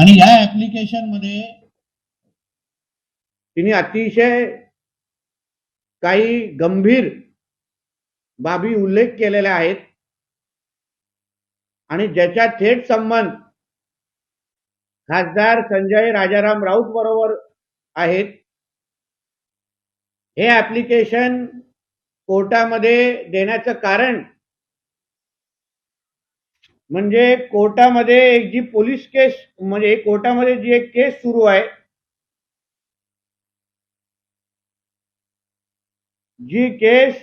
आणि या ऍप्लिकेशनमध्ये तिने अतिशय काही गंभीर बाबी उल्लेख केलेल्या आहेत. आणि ज्याच्या थेट संबंध खासदार संजय राजाराम राऊत बरोबर आहेत. हे ऍप्लिकेशन कोर्टामध्ये देण्याचं कारण म्हणजे कोर्टामध्ये एक जी पोलीस केस म्हणजे कोर्टामध्ये जी एक केस सुरू आहे जी case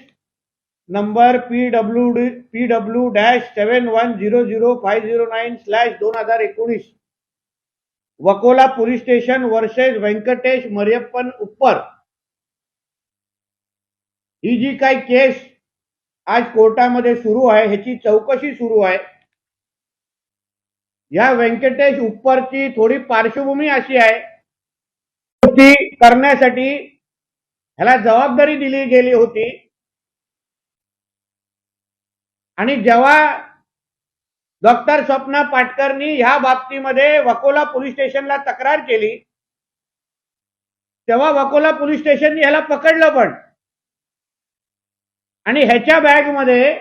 number P W D P W dash seven one zero zero five zero nine slash दोन हजार एकोणीस Vakola police station versus Venkatesh Mariyappan Uppar. ही जी काही केस आज कोर्टामध्ये सुरू आहे ह्याची चौकशी सुरू आहे. या व्यंकटेश उपरची थोडी पार्श्वभूमी अशी आहे. ती करण्यासाठी ह्याला जबाबदारी दिली गेली होती. आणि जेव्हा डॉक्टर स्वप्ना पाटकरनी ह्या बाबतीमध्ये वकोला पोलीस स्टेशनला तक्रार केली तेव्हा वकोला पोलीस स्टेशननी ह्याला पकडलं पण. आणि ह्याच्या बॅगमध्ये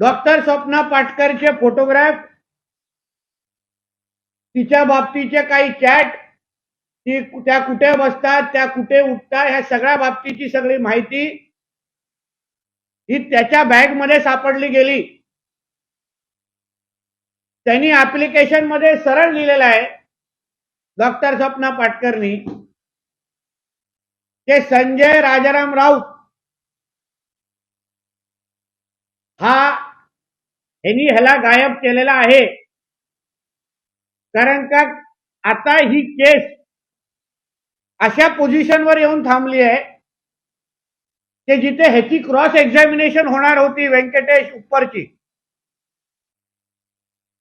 डॉक्टर स्वप्ना पाटकरचे फोटोग्राफ तिच्या बाबतीचे काही चॅट ती त्या कुठे बसतात त्या कुठे उठतात ह्या सगळ्या बाबतीची सगळी माहिती ही त्याच्या बॅगमध्ये सापडली गेली. त्यांनी ऍप्लिकेशनमध्ये सरळ लिहिलेलं आहे डॉक्टर स्वप्ना पाटकरनी ते संजय राजाराम राऊत. हा यांनी ह्याला गायब केलेला आहे. कारण का आता ही केस अशा पोझिशनवर येऊन थांबली आहे की जिथे ह्याची क्रॉस एक्झामिनेशन होणार होती व्यंकटेश उप्परची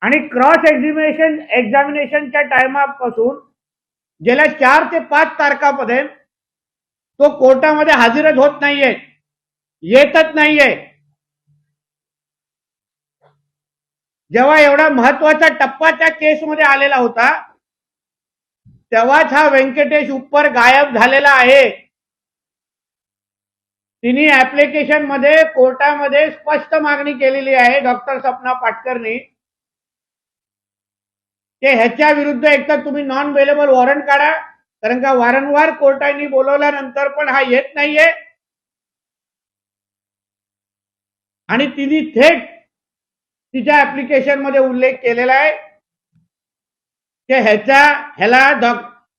आणि क्रॉस एक्झामिनेशन एक्झामिनेशनच्या टायमापासून गेल्या चार ते पाच तारखापर्यंत तो कोर्टामध्ये हजरच होत नाहीये येतच नाहीये. जेव्हा एवढा महत्त्वाचा टप्पा त्या केसमध्ये आलेला होता तेव्हाच हा व्यंकटेश उप्पर गायब झालेला आहे. तिने ऍप्लिकेशनमध्ये कोर्टामध्ये स्पष्ट मागणी केलेली आहे डॉक्टर सपना पाटकरनी. की ह्याच्या विरुद्ध एकतर तुम्ही नॉन अवेलेबल वॉरंट काढा कारण का वारंवार कोर्टाने बोलवल्यानंतर पण हा येत नाहीये. आणि तिने थेट तिच्या ऍप्लिकेशनमध्ये उल्लेख केलेला आहे. की ह्याचा ह्याला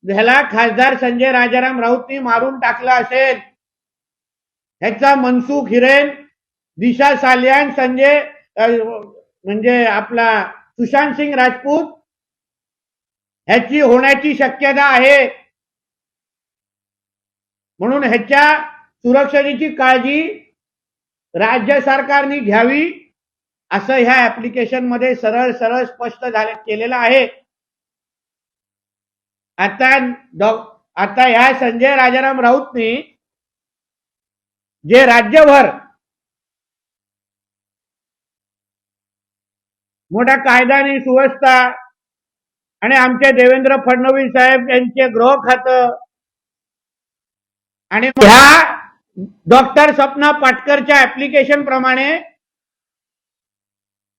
ह्याला खासदार संजय राजाराम राऊतनी मारून टाकलं असेल. ह्याचा मनसुख हिरेन दिशा सालियान संजय म्हणजे आपला सुशांत सिंग राजपूत ह्याची होण्याची शक्यता आहे. म्हणून ह्याच्या सुरक्षतेची काळजी राज्य सरकारने घ्यावी. असं ह्या ऍप्लिकेशनमध्ये सरळ सरळ स्पष्ट झाले केलेलं आहे. आता डॉ आता ह्या संजय राजाराम राऊतनी जे राज्यभर मोठा कायदा आणि सुव्यवस्था आणि आमचे देवेंद्र फडणवीस साहेब यांचे गृह खातं आणि ह्या डॉक्टर सपना पाटकरच्या ऍप्लिकेशन प्रमाणे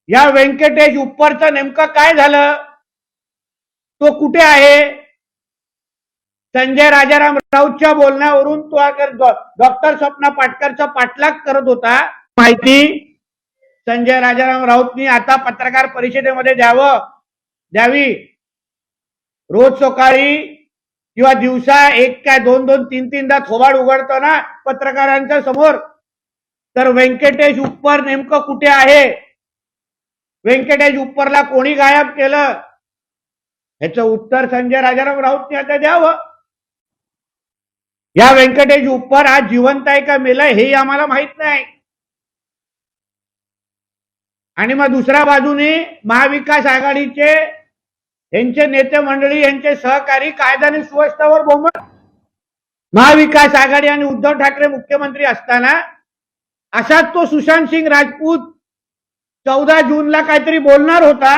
या व्यंकटेश उप्परचं नेमकं काय झालं? तो कुठे आहे? संजय राजाराम राऊतच्या बोलण्यावरून तो अगर डॉक्टर स्वप्ना पाटकरचा पाठलाग करत होता. माहिती? संजय राजाराम राऊतनी आता पत्रकार परिषदेमध्ये द्यावं द्यावी. रोज सकाळी किंवा दिवसा एक काय दोन दोन तीन तीनदा थोबाड उघडतो ना पत्रकारांच्या समोर तर व्यंकटेश उप्पर नेमकं कुठे आहे? व्यंकटेश उप्परला कोणी गायब केलं? ह्याचं उत्तर संजय राजाराम राऊतने आता द्यावं. या व्यंकटेश उप्पर आज जिवंत आहे का मेलं हेही आम्हाला माहीत नाही. आणि मग दुसऱ्या बाजूने महाविकास आघाडीचे यांचे नेते मंडळी यांचे सहकारी कायदा आणि सुव्यवस्थावर महाविकास आघाडी आणि उद्धव ठाकरे मुख्यमंत्री असताना असाच तो सुशांत सिंग राजपूत चौदा जूनला काहीतरी बोलणार होता.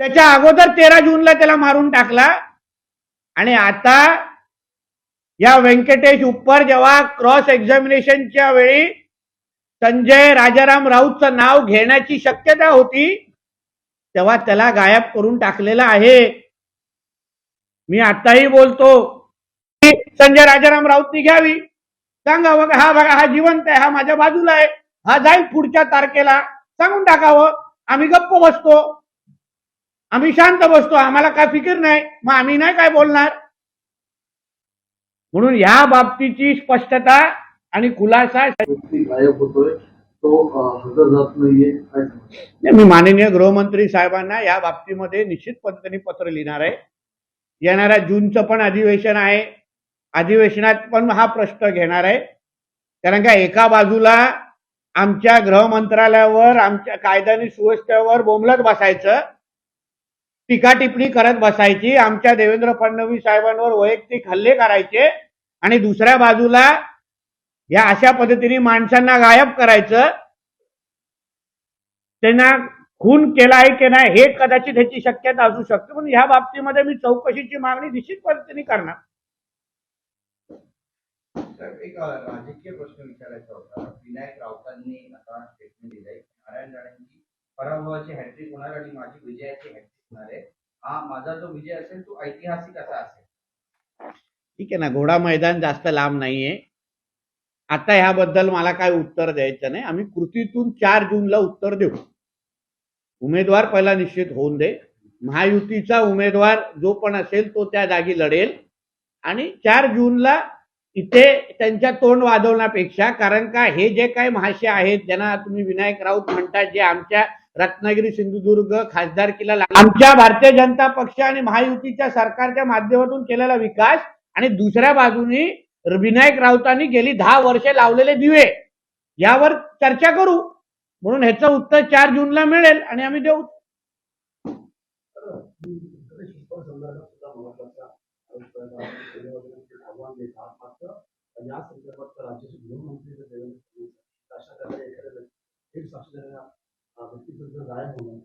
त्याच्या अगोदर तेरा जूनला त्याला मारून टाकला. आणि आता या व्यंकटेश उप्पर जेव्हा क्रॉस एक्झामिनेशनच्या वेळी संजय राजाराम राऊतचं नाव घेण्याची शक्यता होती तेव्हा त्याला गायब करून टाकलेला आहे. मी आताही बोलतो की संजय राजाराम राऊतनी घ्यावी. सांगा बघा हा बघा हा जिवंत आहे हा माझ्या बाजूला आहे. हा जाईल पुढच्या तारखेला. सांगून टाकावं. आम्ही गप्प बसतो. आम्ही शांत बसतो. आम्हाला काय फिकीर नाही. मग आम्ही नाही काय बोलणार? म्हणून ह्या बाबतीची स्पष्टता आणि खुलासा? मी माननीय गृहमंत्री साहेबांना या बाबतीमध्ये निश्चित पद्धतीने पत्र लिहिणार आहे. येणाऱ्या जूनचं पण अधिवेशन आहे. अधिवेशनात पण हा प्रश्न घेणार आहे. कारण का एका बाजूला आमच्या गृह मंत्रालयावर आमच्या कायद्याने सुव्यवस्थेवर बोंबलत बसायचं. टीका टिप्पणी करत बसायची. आमच्या देवेंद्र फडणवीस साहेबांवर वैयक्तिक हल्ले करायचे आणि दुसऱ्या बाजूला या अशा पद्धतीने माणसांना गायब करायचं. त्यांना खून केला आहे की नाही हे कदाचित ह्याची शक्यता असू शकते. पण ह्या बाबतीमध्ये मी चौकशीची मागणी निश्चित पद्धतीने करणार. तर एक राजकीय प्रश्न विचारायचा होता. विनायक राऊतांनी आता स्टेटमेंट दिलंय नारायण राणेंची पराभवाची हॅट्रिक होणार आणि माझी विजयाची हॅट्रिक होणार आहे. हा माझा जो विजय असेल तो ऐतिहासिक असा असेल. ठीक आहे ना घोडा मैदान जास्त लांब नाहीये. आता ह्याबद्दल मला काय उत्तर द्यायचं नाही. आम्ही कृतीतून चार जूनला उत्तर देऊ. उमेदवार पहिला निश्चित होऊन दे. महायुतीचा उमेदवार जो पण असेल तो त्या जागी लढेल. आणि चार जूनला इथे त्यांच्या तोंड वाजवण्यापेक्षा कारण का हे जे काही महाशय आहेत ज्यांना तुम्ही विनायक राऊत म्हणतात जे आमच्या रत्नागिरी सिंधुदुर्ग खासदारकीला आमच्या भारतीय जनता पक्ष आणि महायुतीच्या सरकारच्या माध्यमातून केलेला विकास आणि दुसऱ्या बाजूनी विनायक राऊतांनी गेली दहा वर्षे लावलेले दिवे. यावर चर्चा करू. म्हणून ह्याचं उत्तर चार जूनला मिळेल आणि आम्ही देऊ. व्यंकटेश उप्पर संदर्भात देतात मात्र या संदर्भात राज्याचे गृहमंत्री जर देवेंद्र फडणवीस अशा प्रकारे एखाद्या थेट साक्षीदाराला देणाऱ्या व्यक्तीचं जर गायब होणं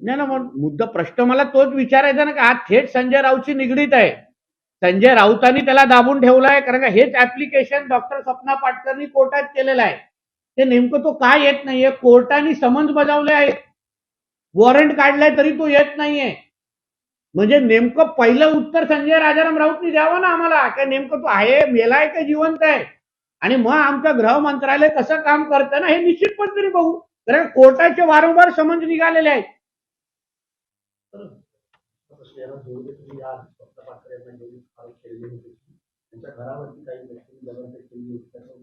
नाही ना मग मुद्दा प्रश्न मला तोच विचारायचा ना का हा थेट संजय राऊतशी निगडीत आहे. संजय राऊतांनी त्याला दाबून ठेवलं आहे कारण का हेच ऍप्लिकेशन डॉक्टर स्वप्ना पाटकरनी कोर्टात केलेलं आहे. ते नेमकं तो का येत नाहीये? कोर्टाने समन्स बजावले आहे. वॉरंट काढलाय तरी तो येत नाहीये. म्हणजे नेमकं पहिलं उत्तर संजय राजाराम राऊतनी द्यावं ना आम्हाला? काय नेमकं तो आहे मेलाय का जिवंत आहे? आणि मग आमचं गृह मंत्रालय कसं काम करतं ना हे निश्चित तरी बघू. कारण कोर्टाचे वारंवार समन्स निघालेले आहेत.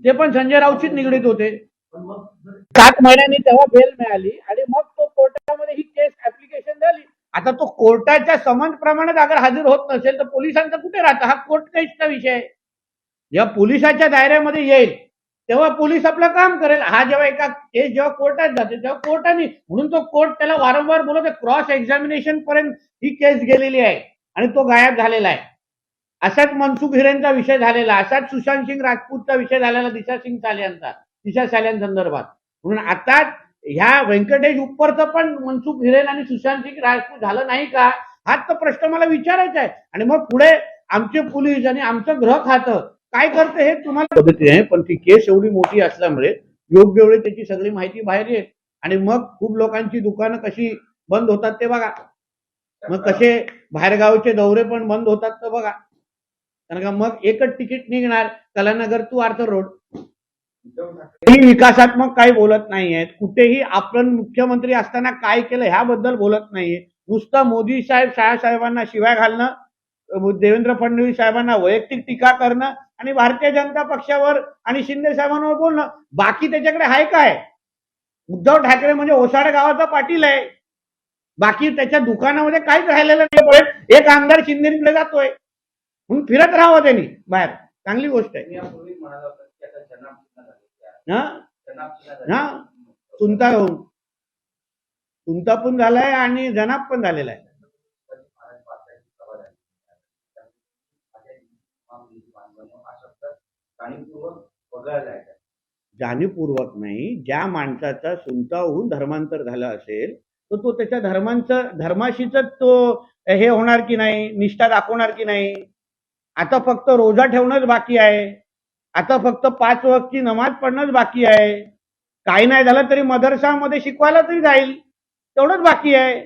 ते पण संजय राऊतशीच निगडीत होते. सात महिन्यांनी तेव्हा बेल मिळाली आणि मग तो कोर्टामध्ये ही केस ऍप्लिकेशन झाली आता तो कोर्टाच्या समन्स प्रमाणात अगर हजर होत नसेल तर पोलिसांचा कुठे राहतं? हा कोर्ट केसचा विषय. आहे जेव्हा पोलिसाच्या दायऱ्यामध्ये येईल तेव्हा पोलीस आपलं काम करेल. हा जेव्हा एका केस जेव्हा कोर्टात जाते तेव्हा कोर्टाने म्हणून तो कोर्ट त्याला वारंवार बोलत क्रॉस एक्झामिनेशन पर्यंत ही केस गेलेली आहे आणि तो गायब झालेला आहे. असाच मनसुख हिरेनचा विषय झालेला असाच सुशांत सिंग राजपूतचा विषय झालेला दिशा सिंग साल्यांचा दिशा साल्यांसंदर्भात. म्हणून आता ह्या व्यंकटेश उपरचं पण मनसुख हिरेन आणि सुशांत सिंग राजपूत झालं नाही का? हाच तर प्रश्न मला विचारायचा आहे. आणि मग पुढे आमचे पोलीस आणि आमचं गृह खातं काय करतं हे तुम्हाला पद्धती आहे पण ती केस एवढी मोठी असल्यामुळे योग्य वेळी त्याची सगळी माहिती बाहेर येईल. आणि मग खूप लोकांची दुकानं कशी बंद होतात ते बघा. मग कसे बाहेरगावचे दौरे पण बंद होतात तर बघा. कारण का मग एकच तिकीट निघणार कलानगर टू आर्थर रोड. काही विकासात्मक काही बोलत नाहीयेत कुठेही आपण मुख्यमंत्री असताना काय केलं ह्याबद्दल बोलत नाहीये. नुसतं मोदी साहेब शाहसाहेबांना शिवाय घालणं देवेंद्र फडणवीस साहेबांना वैयक्तिक टीका करणं आणि भारतीय जनता पक्षावर आणि शिंदे साहेबांवर बोलणं. बाकी त्याच्याकडे आहे काय? उद्धव ठाकरे म्हणजे ओसाड गावाचा पाटील आहे. बाकी त्याच्या दुकानामध्ये काहीच राहिलेलं नाही एक आमदार शिंदेकडे जातोय. म्हणून फिरत राहावं त्यांनी बाहेर. चांगली गोष्ट आहे. तुमता होऊन तुमता पण झालाय आणि जनाब पण झालेला आहे. जाणीवपूर्वक नाही. ज्या माणसाचा सुनता होऊन धर्मांतर झालं असेल तर तो त्याच्या धर्मांचं धर्माशीच तो हे होणार की नाही? निष्ठा दाखवणार की नाही? आता फक्त रोजा ठेवणंच बाकी आहे. आता फक्त पाच वक्तची नमाज पडणंच बाकी आहे. काही नाही झालं तरी मदरसामध्ये शिकवायला तरी जाईल. तेवढंच बाकी आहे.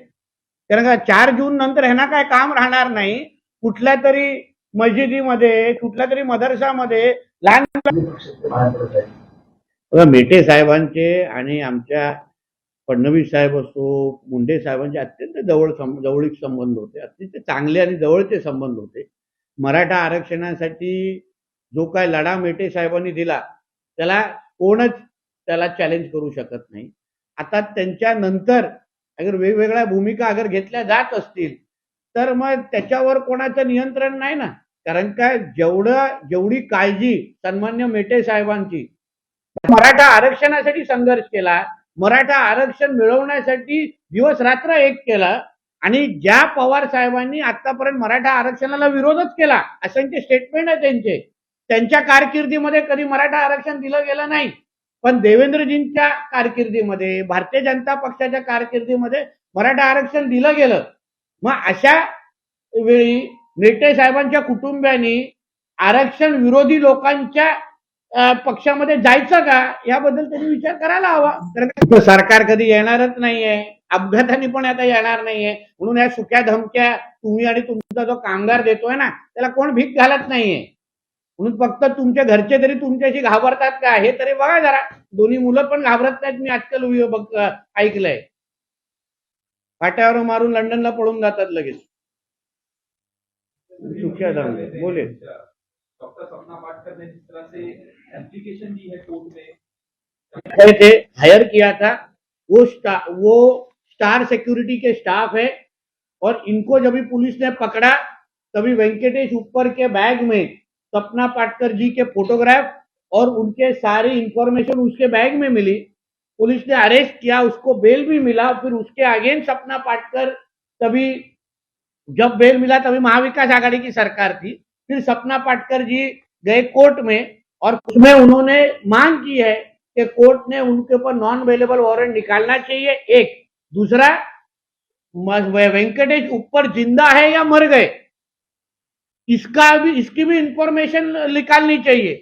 कारण का चार जून नंतर ह्यांना काय काम राहणार नाही. कुठल्या तरी मस्जिदीमध्ये कुठल्या तरी मदरसामध्ये लहान मेटे साहेबांचे आणि आमच्या फडणवीस साहेब असो मुंडे साहेबांचे अत्यंत जवळ जवळीक संबंध होते. अत्यंत चांगले आणि जवळचे संबंध होते. मराठा आरक्षणासाठी जो काय लढा मेटे साहेबांनी दिला त्याला कोणच त्याला चॅलेंज करू शकत नाही. आता त्यांच्या नंतर अगर वेगवेगळ्या भूमिका अगर घेतल्या जात असतील तर मग त्याच्यावर कोणाचं नियंत्रण नाही ना? कारण काय? जेवढं जेवढी काळजी सन्मान्य मेटे साहेबांची मराठा आरक्षणासाठी संघर्ष केला मराठा आरक्षण मिळवण्यासाठी दिवस रात्र एक केला आणि ज्या पवार साहेबांनी आतापर्यंत मराठा आरक्षणाला विरोधच केला असंख्य स्टेटमेंट आहे त्यांचे. त्यांच्या कारकिर्दीमध्ये कधी मराठा आरक्षण दिलं गेलं नाही. पण देवेंद्रजींच्या कारकिर्दीमध्ये भारतीय जनता पक्षाच्या कारकिर्दीमध्ये मराठा आरक्षण दिलं गेलं. मग अशा वेळी मेटे साहेबांच्या कुटुंबियांनी आरक्षण विरोधी लोकांच्या पक्षामध्ये जायचं का? याबद्दल त्यांनी विचार करायला हवा. कारण सरकार कधी येणारच नाहीये. अपघाताने पण आता येणार नाहीये. म्हणून या सुक्या धमक्या तुम्ही आणि तुमचा जो कामगार देतोय ना त्याला कोण भीक घालत नाहीये. म्हणून फक्त तुमच्या घरचे तरी तुमच्याशी घाबरतात का? हे तरी बघा जरा. दोन्ही मुलं पण घाबरत नाहीत. मी आजकाल ऐकलंय. फाट्यावर मारून लंडनला पळून जातात लगेच. बोले. है थे हायर किया था. वो स्टा, वो स्टार सिक्योरिटी के स्टाफ है और इनको जब पुलिस ने पकड़ा तभी वेंकटेश ऊपर के बैग में सपना पाटकर जी के फोटोग्राफ और उनके सारी इंफॉर्मेशन उसके बैग में मिली। पुलिस ने अरेस्ट किया, उसको बेल भी मिला, फिर उसके अगेंस्ट सपना पाटकर तभी, जब बेल मिला तभी महाविकास आघाड़ी की सरकार थी। फिर सपना पाटकर जी गए कोर्ट में और उसमें उन्होंने मांग की है कि कोर्ट ने उनके ऊपर नॉन अवेलेबल वारंट निकालना चाहिए, एक। दूसरा वेंकटेश ऊपर ज़िंदा है या मर गए? इसका भी, इसकी भी इंफॉर्मेशन निकालनी चाहिए।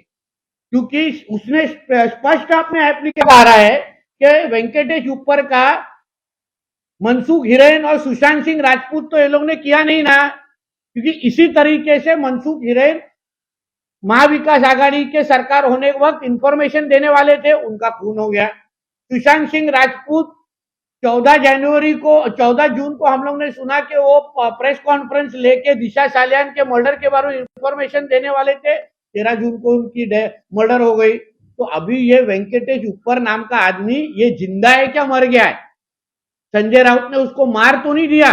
क्योंकि उसने स्पष्ट अपने एप्लीकेशन आ रहा है कि वेंकटेश ऊपर का मनसुख हिरेन और सुशांत सिंह राजपूत तो ये लोग ने किया नहीं ना। क्योंकि इसी तरीके से मनसुख हिरेन महाविकास आघाड़ी के सरकार होने के वक्त इंफॉर्मेशन देने वाले थे, उनका खून हो गया। सुशांत सिंह राजपूत 14 जनवरी को 14 जून को हम लोग ने सुना कि वो प्रेस कॉन्फ्रेंस लेके दिशा सालियान के मर्डर के बारे में इंफॉर्मेशन देने वाले थे। 13 जून को उनकी मर्डर हो गई। तो अभी ये वेंकटेश ऊपर नाम का आदमी, ये ज़िंदा है क्या मर गया है? संजय राउत ने उसको मार तो नहीं दिया।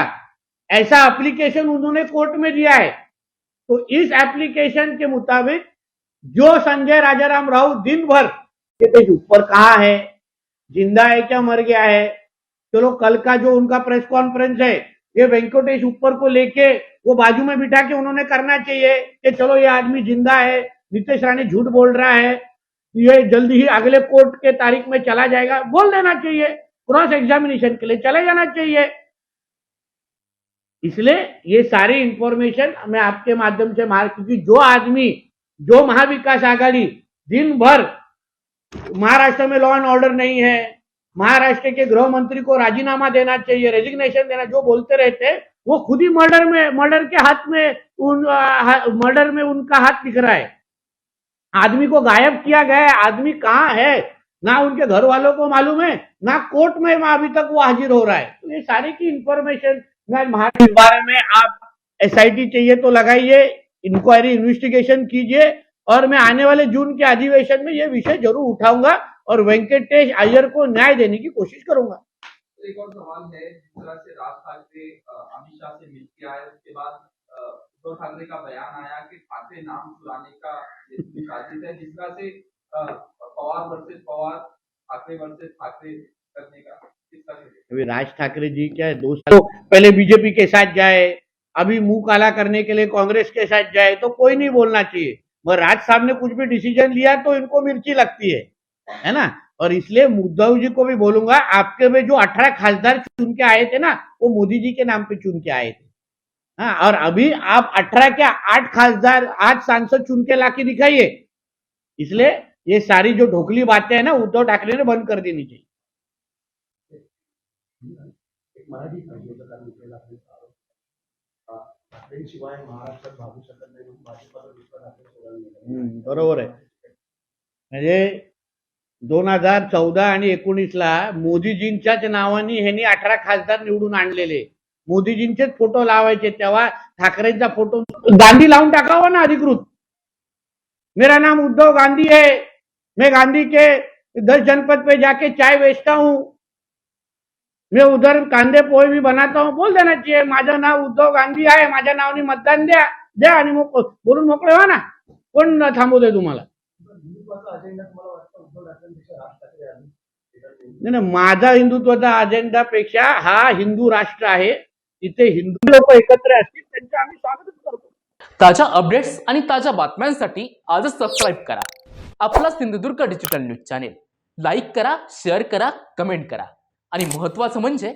ऐसा एप्लीकेशन उन्होंने कोर्ट में दिया है। तो इस एप्लीकेशन के मुताबिक जो संजय राजाराम राउत दिन भर ऊपर कहाँ है? ज़िंदा है क्या मर गया है? चलो, कल का जो उनका प्रेस कॉन्फ्रेंस है, ये वेंकटेश ऊपर को लेके, वो बाजू में बिठा के उन्होंने करना चाहिए कि चलो, ये आदमी ज़िंदा है नीतीश राणे झूठ बोल रहा है, ये जल्दी ही अगले कोर्ट के तारीख में चला जाएगा, बोल देना चाहिए, क्रॉस एग्जामिनेशन के लिए चले जाना चाहिए। इसलिए ये सारी इंफॉर्मेशन मैं आपके माध्यम से मार, क्योंकि जो आदमी, जो महाविकास आघाड़ी दिन भर महाराष्ट्र में लॉ एंड ऑर्डर नहीं है महाराष्ट्र के गृह मंत्री को राजीनामा देना चाहिए रेजिग्नेशन देना, जो बोलते रहते वो खुद ही मर्डर में मर्डर के हाथ में उन मर्डर में उनका हाथ दिख रहा है। आदमी को गायब किया गया है, आदमी कहाँ है? ना उनके घर वालों को मालूम है, ना कोर्ट में अभी तक वो हाजिर हो रहा है। तो ये सारी की इंफॉर्मेशन इस बारे में आप एसआईटी चाहिए तो लगाइए इंक्वायरी इन्वेस्टिगेशन कीजिए, और मैं आने वाले जून के अधिवेशन में ये विषय ज़रूर उठाऊँगा। और वेंकटेश अय्यर को न्याय देने की कोशिश करूँगा। तो एक और सवाल है जिस तरह से राज ठाकरे अमित शाह से मिल के आए उसके बाद उद्धव ठाकरे का बयान आया कि ठाकरे नाम चुराने का साजिश है जिस तरह से पवार वर्सेस पवार ठाकरे वर्सेस ठाकरे करने का अभी राज ठाकरे जी क्या है दो साल तो पहले बीजेपी के साथ जाए अभी मुँह काला करने के लिए कांग्रेस के साथ जाए तो कोई नहीं बोलना चाहिए। मगर राज साहब ने कुछ भी डिसीज़न लिया तो इनको मिर्ची लगती है। है ना? और इसलिए उद्धव जी को भी बोलूँगा आपके में जो अठारह खासदार चुन के आए थे ना वो मोदी जी के नाम पे चुन के आए थे। हाँ और अभी आप अठारह के आठ खासदार आठ सांसद चुन के लाके दिखाइए। इसलिए ये सारी जो ढोकली बातें हैं ना उद्धव ठाकरे ने बंद कर देनी चाहिए। निघाले. हम्म, बरोबर आहे म्हणजे दोन हजार चौदा आणि एकोणीसला मोदीजींच्याच नावाने ह्यांनी अठरा खासदार निवडून आणलेले. मोदीजींचेच फोटो लावायचे तेव्हा ठाकरेंचा फोटो गांधी लावून टाकावा ना अधिकृत. मेरा नाम उद्धव गांधी है मैं गांधी के दस जनपद पे जाके चाय बेचता हूँ। मैं उधर कांदे पोहे भी बनाता हूँ। बोल देना चाहिए माझं नाव उद्धव गांधी आहे माझ्या नावाने मतदान द्या द्या आणि बोलून मोकळे व्हा ना. कोण थांबू दे तुम्हाला? नाही नाही, माझा हिंदुत्वाचा अजेंडापेक्षा हा हिंदू राष्ट्र आहे. तिथे हिंदू लोक एकत्र असतील त्यांचं आम्ही स्वागतच करतो. ताज्या अपडेट्स आणि ताज्या बातम्यांसाठी आजच सबस्क्राईब करा. आपला Sindhudurg digital news channel like करा शेअर करा कमेंट करा. आणि महत्त्वाचं म्हणजे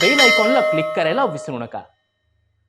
बेल आयकॉनला क्लिक करायला विसरू नका.